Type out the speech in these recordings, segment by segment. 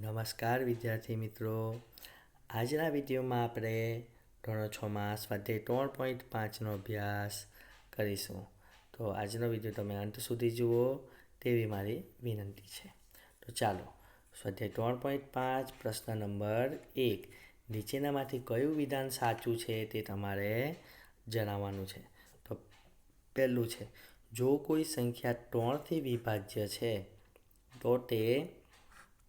નમસ્કાર, વિદ્યાર્થી મિત્રો. આજના વિડીયોમાં આપણે ધોરણ છમાં સ્વાધ્યાય ત્રણ પોઈન્ટ પાંચનો અભ્યાસ કરીશું. તો આજનો વીડિયો તમે અંત સુધી જુઓ તેવી મારી વિનંતી છે. તો ચાલો, સ્વાધ્યાય ત્રણ પોઈન્ટ પાંચ, પ્રશ્ન નંબર એક. નીચેનામાંથી કયું વિધાન સાચું છે તે તમારે જણાવવાનું છે. તો પહેલું છે, જો કોઈ સંખ્યા ત્રણથી વિભાજ્ય છે, તો તે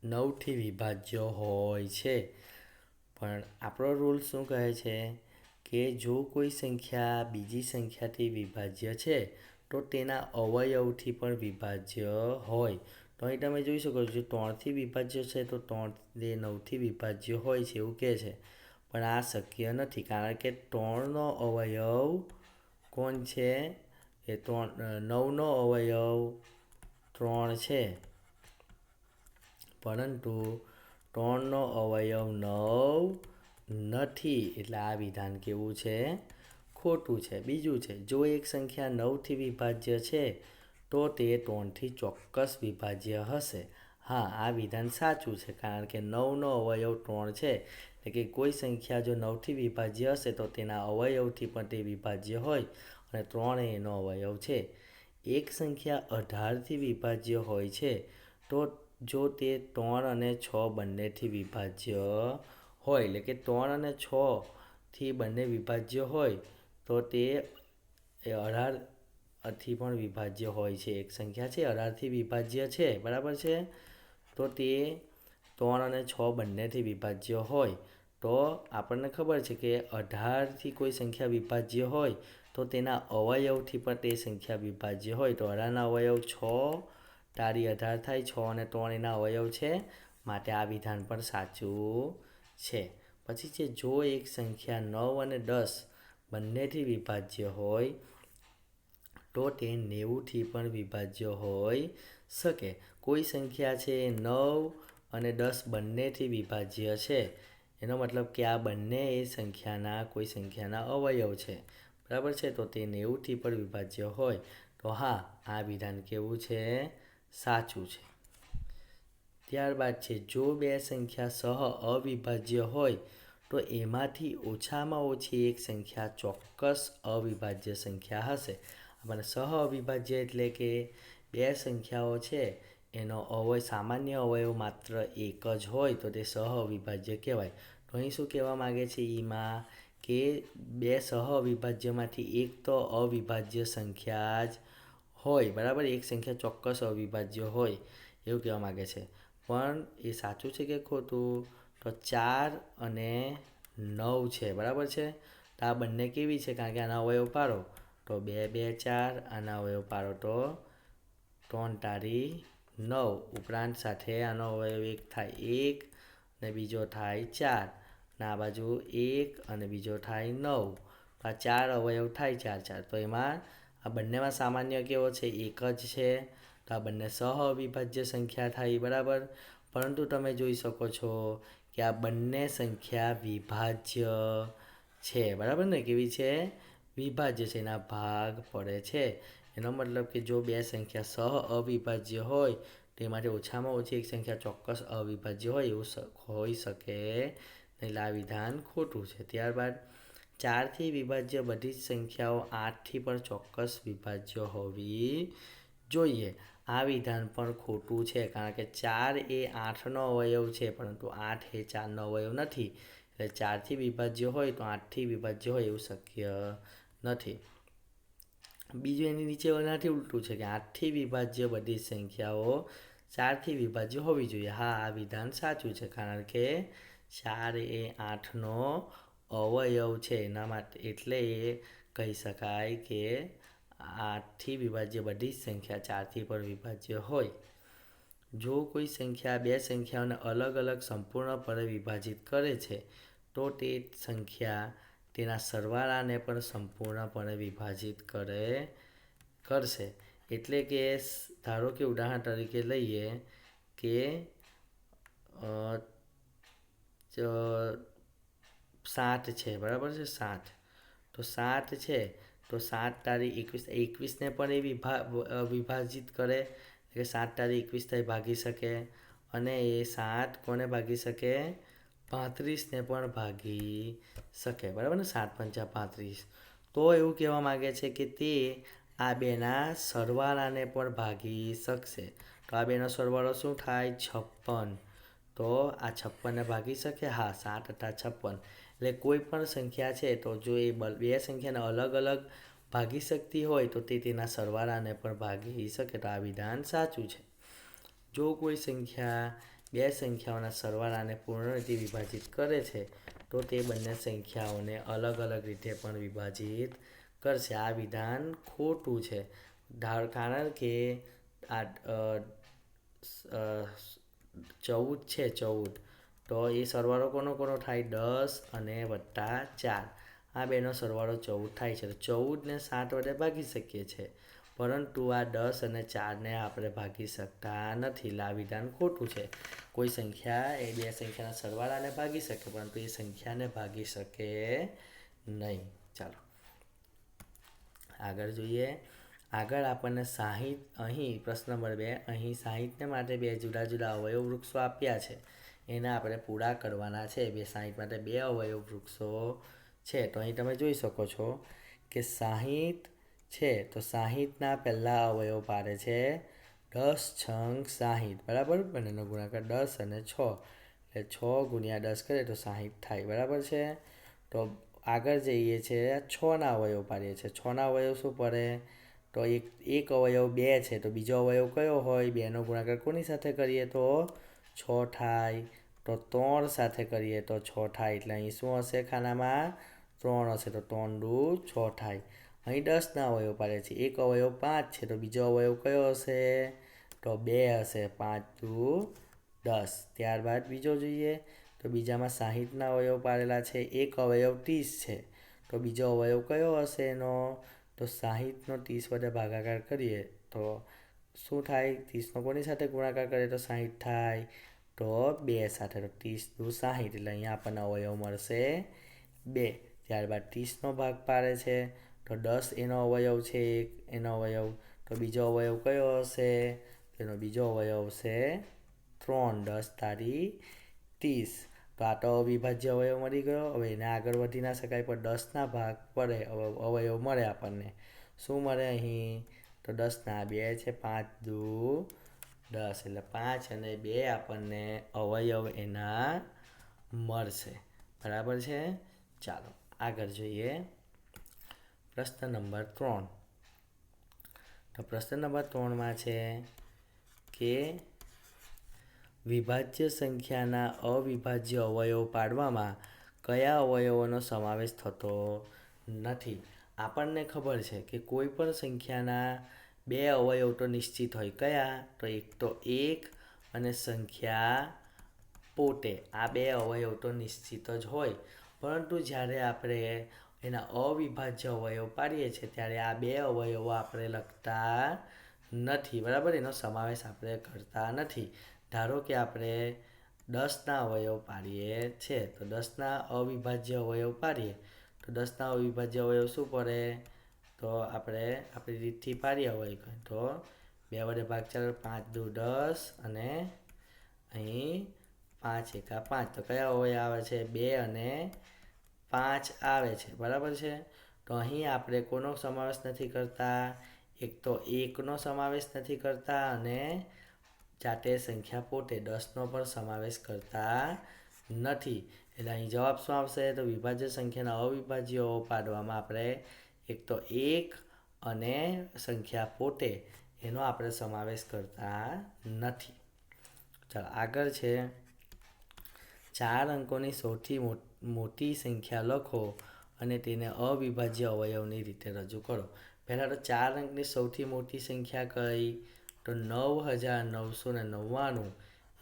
નવથી વિભાજ્ય હોય છે. પણ આપણો રૂલ શું કહે છે? કે જો કોઈ સંખ્યા બીજી સંખ્યાથી વિભાજ્ય છે, તો તેના અવયવથી પણ વિભાજ્ય હોય. તો અહીં તમે જોઈ શકો છો ત્રણથી વિભાજ્ય છે, તો ત્રણ તે નવથી વિભાજ્ય હોય છે એવું કહે છે. પણ આ શક્ય નથી, કારણ કે ત્રણનો અવયવ કોણ છે? એ ત્રણ નવનો અવયવ ત્રણ છે. પરંતુ ત્રણનો અવયવ નવ નથી. એટલે આ વિધાન કેવું છે? ખોટું છે. બીજું છે, જો એક સંખ્યા નવથી વિભાજ્ય છે, તો તે ત્રણથી ચોક્કસ વિભાજ્ય હશે. હા, આ વિધાન સાચું છે, કારણ કે નવનો અવયવ ત્રણ છે. એટલે કે કોઈ સંખ્યા જો નવથી વિભાજ્ય હશે, તો તેના અવયવથી પણ તે વિભાજ્ય હોય અને ત્રણ એનો અવયવ છે. એક સંખ્યા અઢારથી વિભાજ્ય હોય છે, તો જો તે ત્રણ અને છ બંનેથી વિભાજ્ય હોય, એટલે કે ત્રણ અને છથી બંને વિભાજ્ય હોય, તો તે અઢારથી પણ વિભાજ્ય હોય છે. એક સંખ્યા છે અઢારથી વિભાજ્ય છે, બરાબર છે? તો તે ત્રણ અને છ બંનેથી વિભાજ્ય હોય. તો આપણને ખબર છે કે અઢારથી કોઈ સંખ્યા વિભાજ્ય હોય, તો તેના અવયવથી પણ તે સંખ્યા વિભાજ્ય હોય. તો અઢારના અવયવ છ તારી અઢાર થાય, છ અને ત્રણ એના અવયવ છે, માટે આ વિધાન પણ સાચું છે. પછી છે, જો એક સંખ્યા નવ અને દસ બંનેથી વિભાજ્ય હોય, તો તે નેવુંથી પણ વિભાજ્ય હોઈ શકે. કોઈ સંખ્યા છે નવ અને દસ બંનેથી વિભાજ્ય છે. એનો મતલબ કે આ બંને એ સંખ્યાના, કોઈ સંખ્યાના અવયવ છે. બરાબર છે? તો તે નેવુંથી પણ વિભાજ્ય હોય. તો હા, આ વિધાન કેવું છે? સાચું છે. ત્યારબાદ છે, જો બે સંખ્યા સહ અવિભાજ્ય હોય, તો એમાંથી ઓછામાં ઓછી એક સંખ્યા ચોક્કસ અવિભાજ્ય સંખ્યા હશે. આપણને સહ અવિભાજ્ય એટલે કે બે સંખ્યાઓ છે, એનો અવય સામાન્ય અવયવ માત્ર એક જ હોય તો તે સહ અવિભાજ્ય કહેવાય. તો અહીં શું કહેવા માગે છે? એમાં કે બે સહ અવિભાજ્યમાંથી એક તો અવિભાજ્ય સંખ્યા જ હોય, બરાબર? એક સંખ્યા ચોક્કસ અવિભાજ્ય હોય, એવું કહેવા માગે છે. પણ એ સાચું છે કે ખોટું? તો ચાર અને નવ છે, બરાબર છે? તો આ બંને કેવી છે? કારણ કે આના અવયવ પાડો. તો બે બે, ચાર, આના અવયવ પાડો તો ત્રણ તારી નવ. ઉપરાંત સાથે આનો અવયવ એક થાય એક અને બીજો થાય ચાર. અને આ બાજુ એક અને બીજો થાય નવ. આ ચાર અવયવ થાય ચાર ચાર. તો એમાં આ બંનેમાં સામાન્ય કેવો છે, એક જ છે. તો આ બંને સહ અવિભાજ્ય સંખ્યા થાય, બરાબર? પરંતુ તમે જોઈ શકો છો કે આ બંને સંખ્યા વિભાજ્ય છે, બરાબર ને? કેવી છે? વિભાજ્ય છે, એના ભાગ પડે છે. એનો મતલબ કે જો બે સંખ્યા સહ અવિભાજ્ય હોય, તો માટે ઓછામાં ઓછી એક સંખ્યા ચોક્કસ અવિભાજ્ય હોય, એવું હોઈ શકે. એટલે આ વિધાન ખોટું છે. ત્યારબાદ ચારથી વિભાજ્ય બધી જ સંખ્યાઓ આઠથી પણ ચોક્કસ વિભાજ્ય હોવી જોઈએ. આ વિધાન પણ ખોટું છે, કારણ કે ચાર એ આઠનો અવયવ છે, પરંતુ આઠ એ ચારનો અવયવ નથી. એટલે ચારથી વિભાજ્ય હોય તો આઠથી વિભાજ્ય હોય એવું શક્ય નથી. બીજું એની નીચે એનાથી ઉલટું છે કે આઠથી વિભાજ્ય બધી સંખ્યાઓ ચારથી વિભાજ્ય હોવી જોઈએ. હા, આ વિધાન સાચું છે, કારણ કે ચાર એ આઠનો અવયવ છે એના માટે એટલે એ કહી શકાય કે આઠથી વિભાજ્ય બધી જ સંખ્યા ચારથી પણ વિભાજ્ય હોય. જો કોઈ સંખ્યા બે સંખ્યાઓને અલગ અલગ સંપૂર્ણપણે વિભાજિત કરે છે, તો તે સંખ્યા તેના સરવાળાને પણ સંપૂર્ણપણે વિભાજિત કરે, કરશે. એટલે કે ધારો કે ઉદાહરણ તરીકે લઈએ કે સાત છે, બરાબર છે? સાત. તો સાત છે, તો સાત તારીખ એકવીસ, એકવીસને પણ એ વિભા વિભાજિત કરે કે સાત તારીખ એકવીસ થાય ભાગી શકે અને એ સાત કોને ભાગી શકે? પાંત્રીસને પણ ભાગી શકે, બરાબર ને? સાત પંચા પાંત્રીસ. તો એવું કહેવા માગે છે કે તે આ બેના સરવાળાને પણ ભાગી શકશે. તો આ બેનો સરવાળો શું થાય? છપ્પન. તો આ છપ્પનને ભાગી શકે? હા, સાત અઠા છપ્પન. એટલે કોઈ પણ સંખ્યા છે તો જો એ બે સંખ્યાને અલગ અલગ ભાગી શકતી હોય તો તે તેના સરવાળાને પણ ભાગી શકે તો આ વિધાન સાચું છે. જો કોઈ સંખ્યા બે સંખ્યાઓના સરવાળાને પૂર્ણ રીતે વિભાજિત કરે છે તો તે બંને સંખ્યાઓને અલગ અલગ રીતે પણ વિભાજિત કરશે. આ વિધાન ખોટું છે. કારણ કે આ ચૌદ છે, ચૌદ. તો એ સરવાળો કોનો કોનો થાય? દસ અને વત્તા ચાર. આ બેનો સરવાળો ચૌદ થાય છે. તો ચૌદને સાત વડે ભાગી શકીએ છીએ પરંતુ આ દસ અને ચારને આપણે ભાગી શકતા નથી. લાવિધાન વિધાન ખોટું છે. કોઈ સંખ્યા એ બે સંખ્યાના સરવાળાને ભાગી શકે, પરંતુ એ સંખ્યાને ભાગી શકે નહીં. ચાલો. આગળ જોઈએ. આગળ આપણને સાહીઠ, અહીં પ્રશ્ન નંબર બે, અહીં સાહીઠને માટે બે જુદા જુદા અવયવ વૃક્ષો આપ્યા છે. એને આપણે પૂરા કરવાના છે. બે સાહીઠ માટે બે અવયવ વૃક્ષો છે. તો અહીં તમે જોઈ શકો છો કે સાહીઠ છે. તો સાહીઠના પહેલાં અવયવ પાડે છે દસ છંગ સાહીઠ. બરાબર? બંનેનો ગુણાકાર દસ અને છ. એટલે છ ગુણ્યા દસ કરે તો સાહીઠ થાય. બરાબર છે? તો આગળ જઈએ છીએ છના અવયવ પાડીએ છીએ છના અવયવ શું પડે? તો એક એક અવયવ બે છે. તો બીજો અવયવ કયો હોય? બેનો ગુણાકાર કોની સાથે કરીએ તો છ થાય તો ત્રણ સાથે કરીએ તો છ થાય એટલે અહીં શું હશે ખાનામાં? ત્રણ હશે, તો ત્રણ દુ છ થાય અહીં દસના અવયવ પાડે છે. એક અવયવ પાંચ છે, તો બીજો અવયવ કયો હશે? તો બે હશે, પાંચ દુ દસ. ત્યારબાદ બીજો જોઈએ, તો બીજામાં સાહીઠના અવયવ પાડેલા છે. એક અવયવ ત્રીસ છે. તો બીજો અવયવ કયો હશે એનો? તો સાહીઠનો ત્રીસ વડે ભાગાકાર કરીએ તો શું થાય? ત્રીસનો કોની સાથે ગુણાકાર કરીએ તો સાહીઠ થાય? તો બે સાથે તો ત્રીસ દુ સાહીઠ, એટલે અહીંયા આપણને અવયવ મળશે બે. ત્યારબાદ ત્રીસનો ભાગ પાડે છે, તો દસ એનો અવયવ છે એક, એનો અવયવ તો બીજો અવયવ કયો હશે? તેનો બીજો અવયવ છે ત્રણ, દસ તારી ત્રીસ. તો આ તો અવિભાજ્ય અવયવ મળી ગયો. હવે એને આગળ વધી ના શકાય, પણ દસના ભાગ પડે અવયવ મળે આપણને. શું મળે અહીં? તો દસના બે છે, પાંચ દુ, દસ એટલે પાંચ અને બે આપણને અવયવ એના મળશે. બરાબર છે? ચાલો, આગળ જોઈએ. પ્રશ્ન નંબર ત્રણ. તો પ્રશ્ન નંબર ત્રણમાં છે કે વિભાજ્ય સંખ્યાના અવિભાજ્ય અવયવ પાડવામાં કયા અવયવોનો સમાવેશ થતો નથી? આપણને ખબર છે કે કોઈ પણ સંખ્યાના બે અવયવ તો નિશ્ચિત હોય કયા? તો એક તો એક અને સંખ્યા પોતે. આ બે અવયવ તો નિશ્ચિત જ હોય. પરંતુ જ્યારે આપણે એના અવિભાજ્ય અવયવ પાડીએ છીએ, ત્યારે આ બે અવયવો આપણે લખતા નથી. બરાબર? એનો સમાવેશ આપણે કરતા નથી. ધારો કે આપણે દસના અવયવ પાડીએ છે, તો દસના અવિભાજ્ય અવયવ પાડીએ. તો દસના અવિભાજ્ય અવયવ શું પડે? તો આપણે આપણી રીતથી પાડ્યા હોય તો બે વડે ભાગ ચાલે પાંચ, દુ, દસ અને અહીં પાંચ એકા પાંચ. તો કયા અવયવ આવે છે? બે અને પાંચ આવે છે. બરાબર છે? તો અહીં આપણે કોનો સમાવેશ નથી કરતા? એક તો એકનો સમાવેશ નથી કરતા અને જાતે સંખ્યા પોતે દસનો પણ સમાવેશ કરતા નથી. એટલે અહીં જવાબ શું આવશે? તો વિભાજ્ય સંખ્યાના અવિભાજ્યો પાડવામાં આપણે એક તો એક અને સંખ્યા પોતે એનો આપણે સમાવેશ કરતા નથી. ચાલો, આગળ છે. ચાર અંકોની સૌથી મોટી સંખ્યા લખો અને તેને અવિભાજ્ય અવયવની રીતે રજૂ કરો. પહેલાં તો ચાર અંકની સૌથી મોટી સંખ્યા કઈ? તો નવ હજાર નવસો ને નવ્વાણું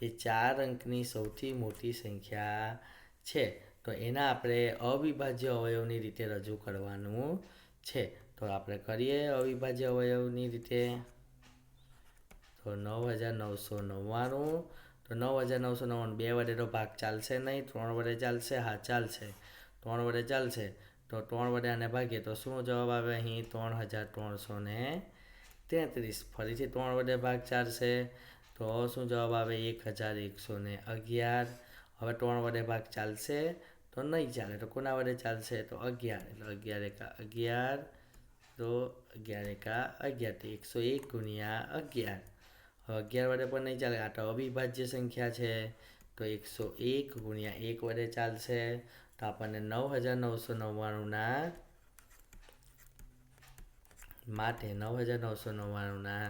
એ ચાર અંકની સૌથી મોટી સંખ્યા છે. તો એના આપણે અવિભાજ્ય અવયવની રીતે રજૂ કરવાનું છે. તો આપણે કરીએ અવિભાજ્ય અવયવની રીતે. તો નવ હજાર નવસો નવ્વાણું. તો નવ હજાર નવસો નવ્વાણું. બે વડેનો ભાગ ચાલશે નહીં, ત્રણ વડે ચાલશે, હા, ચાલશે. ત્રણ વડે ચાલશે. તો ત્રણ વડે આને ભાગીએ તો શું જવાબ આવે અહીં? ત્રણ હજાર ત્રણસો ને તેત્રીસ. ફરીથી ત્રણ વડે ભાગ ચાલશે તો શું જવાબ આવે? એક હજાર એકસો ને અગિયાર. હવે ત્રણ વડે ભાગ ચાલશે તો નહીં ચાલે, તો કોના વડે ચાલશે? તો અગિયાર, એટલે અગિયાર એકા અગિયાર, તો અગિયાર એકા અગિયાર, તો એકસો એક ગુણ્યા અગિયાર. હવે અગિયાર વડે પણ નહીં ચાલે, આ તો અવિભાજ્ય સંખ્યા છે. તો એકસો એક ગુણ્યા એક વડે ચાલશે, તો આપણને નવ હજાર નવસો નવ્વાણુંના માટે નવ હજાર નવસો નવ્વાણુંના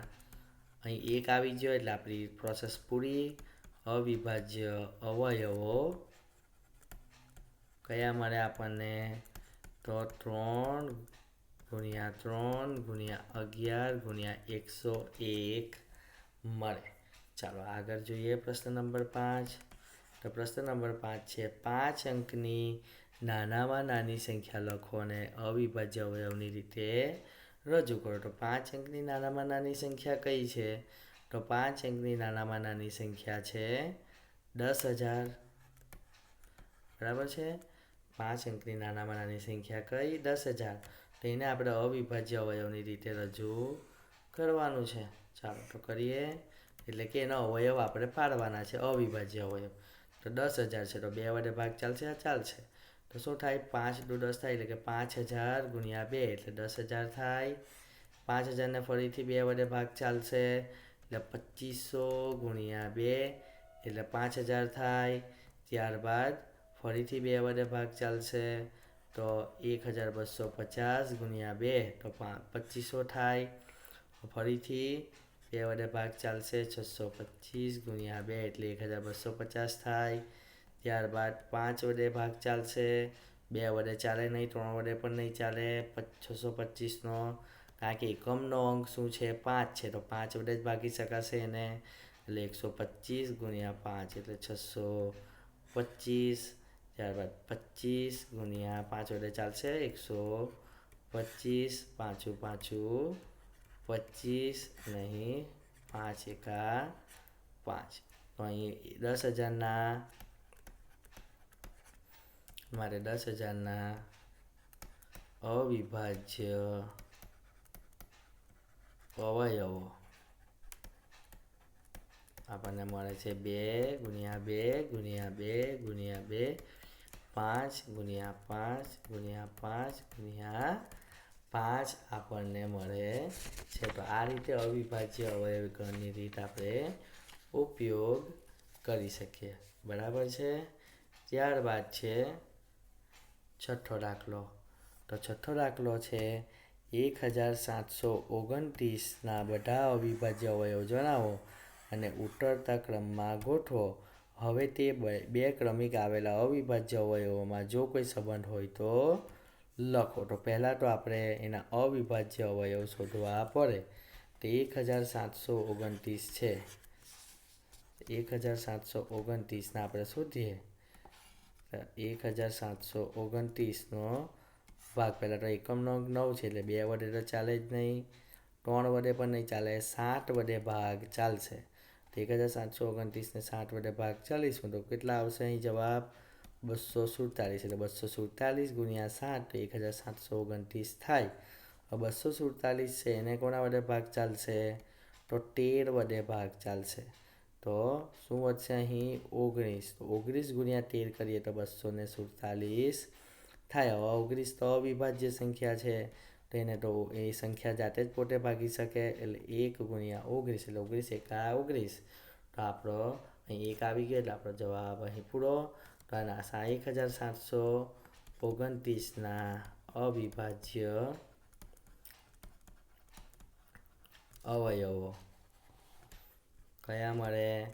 અહીં એક આવી ગયો, એટલે આપણી પ્રોસેસ પૂરી. અવિભાજ્ય અવયવો. કયા મળે આપણને? તો ત્રણ ગુણ્યા ત્રણ ગુણ્યા અગિયાર ગુણ્યા એકસો એક મળે. ચાલો આગળ જોઈએ પ્રશ્ન નંબર પાંચ. તો પ્રશ્ન નંબર પાંચ છે, પાંચ અંકની નાનામાં નાની સંખ્યા લખો અને અવિભાજ્ય અવયવની રીતે રજૂ કરો. તો પાંચ અંકની નાનામાં નાની સંખ્યા કઈ છે? તો પાંચ અંકની નાનામાં નાની સંખ્યા છે દસ હજાર. બરાબર છે? પાંચ અંકની નાનામાં નાની સંખ્યા કઈ? દસ હજાર. તો એને આપણે અવિભાજ્ય અવયવની રીતે રજૂ કરવાનું છે. ચાલો, તો કરીએ. એટલે કે એનો અવયવ આપણે પાડવાના છે, અવિભાજ્ય અવયવ. તો દસ હજાર છે, તો બે વડે ભાગ ચાલશે ચાલશે. તો શું થાય? પાંચ દુ દસ થાય, એટલે કે પાંચ હજાર ગુણ્યા બે, એટલે દસ હજાર થાય. પાંચ હજારને ફરીથી બે વડે ભાગ ચાલશે. એટલે પચીસો ગુણ્યા બે એટલે પાંચ હજાર થાય. ત્યારબાદ ફરીથી બે વડે ભાગ ચાલશે. તો એક હજાર બસો પચાસ ગુણ્યા બે તો પચીસો થાય. ફરીથી બે વડે ભાગ ચાલશે છસો પચીસ ગુણ્યા બે એટલે એક હજાર બસો પચાસ થાય. ત્યારબાદ પાંચ વડે ભાગ ચાલશે. બે વડે ચાલે નહીં, ત્રણ વડે પણ નહીં ચાલે. છસો પચીસનો કારણ કે એકમનો અંક શું છે? પાંચ છે. તો પાંચ વડે જ ભાગી શકાશે એને. એટલે એકસો પચીસ ગુણ્યા પાંચ એટલે છસો પચીસ ત્યારબાદ પચીસ ગુણ્યા પાંચ વડે ચાલશે એકસો પચીસ. પાછું પાછું પચીસ નહીં પાંચ એકા પાંચ. તો અહીં દસ હજારના મારે દસ હજારના અવિભાજ્ય અવયવો આપણને મળે છે બે ગુણ્યા બે ગુણ્યા બે ગુણ્યા બે પાંચ ગુણ્યા પાંચ ગુણ્યા પાંચ ગુણ્યા પાંચ આપણને મળે છે તો આ રીતે અવિભાજ્ય અવયવીકરણની રીત આપણે ઉપયોગ કરી શકીએ. બરાબર છે? ત્યારબાદ છે છઠ્ઠો દાખલો. તો છઠ્ઠો દાખલો છે એક હજાર સાતસો ઓગણત્રીસના બધા અવિભાજ્ય અવયવ જણાવો અને ઉતરતા ક્રમમાં ગોઠવો. હવે તે બે ક્રમિક આવેલા અવિભાજ્ય અવયવોમાં જો કોઈ સંબંધ હોય તો લખો. તો પહેલાં તો આપણે એના અવિભાજ્ય અવયવ શોધવા પડે. તો એક હજાર સાતસો ઓગણત્રીસ છે. એક હજાર સાતસો ઓગણત્રીસના આપણે શોધીએ. એક હજાર સાતસો ઓગણત્રીસનો ભાગ પહેલાં તો એકમનો અંક નવ છે એટલે બે વડે તો ચાલે જ નહીં. ત્રણ વડે પણ નહીં ચાલે, સાત વડે ભાગ ચાલશે. એક હજાર સાતસો ઓગણત્રીસને સાત વડે ભાગ ચાલીસમાં તો કેટલા આવશે અહીં જવાબ? બસો સુડતાલીસ, એટલે બસો સુડતાલીસ ગુણ્યા સાત એક હજાર સાતસો ઓગણત્રીસ થાય. બસો સુડતાલીસ છે, એને કોના વડે ભાગ ચાલશે? તો તેર વડે ભાગ ચાલશે. તો શું વધશે અહીં? ઓગણીસ. ઓગણીસ ગુણ્યા તેર કરીએ તો બસો સુડતાલીસ. થાય. હવે ઓગણીસ તો અવિભાજ્ય સંખ્યા છે. તો એને તો એ સંખ્યા જાતે જ પોતે ભાગી શકે. એટલે એક ગુણ્યા ઓગણીસ, એટલે ઓગણીસ એકા ઓગણીસ. તો આપણો અહીં એક આવી ગયો એટલે આપણો જવાબ અહીં પૂરો. તો આના એક હજાર સાતસો ઓગણત્રીસના અવિભાજ્ય અવયવો. કયા મળે?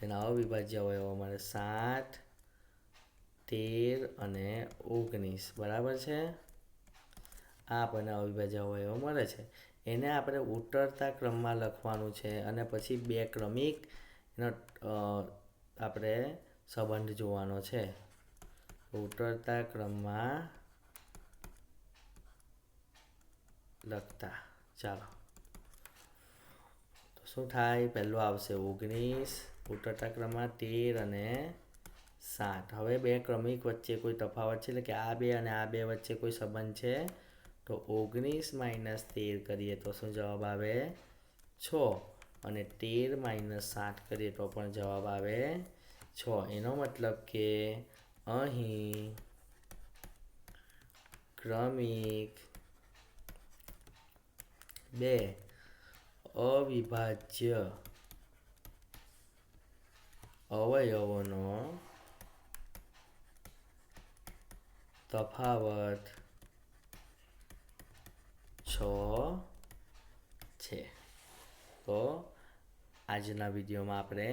તેના અવિભાજ્ય અવયવો મળે સાત તેર અને ઓગણીસ, બરાબર છે? આ આપણને અવિભાજ્ય અવયવો મળે છે. એને આપણે ઉતરતા ક્રમમાં લખવાનું છે અને પછી બે ક્રમિક આપણે સંબંધ જોવાનો છે. ઉતરતા ક્રમમાં લખતા. ચાલો. તો શું થાય? પહેલું આવશે ઓગણીસ, ઉતરતા ક્રમમાં તેર અને સાત. હવે બે ક્રમિક વચ્ચે કોઈ તફાવત છે? એટલે કે આ બે અને આ બે વચ્ચે કોઈ સંબંધ છે? તો ઓગણીસ માઇનસ તેર કરીએ તો શું જવાબ આવે? છ. અને તેર માઇનસ સાત કરીએ તો પણ જવાબ આવે છ. એનો મતલબ કે અહીં ક્રમિક બે અવિભાજ્ય અવયવોનો તફાવત છ છે તો આજના વિડીયોમાં આપણે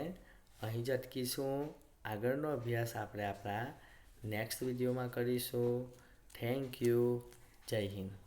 અહીં જ અટકીશું. આગળનો અભ્યાસ આપણે આપણા નેક્સ્ટ વિડીયોમાં કરીશું. Thank you. જય હિન્દ.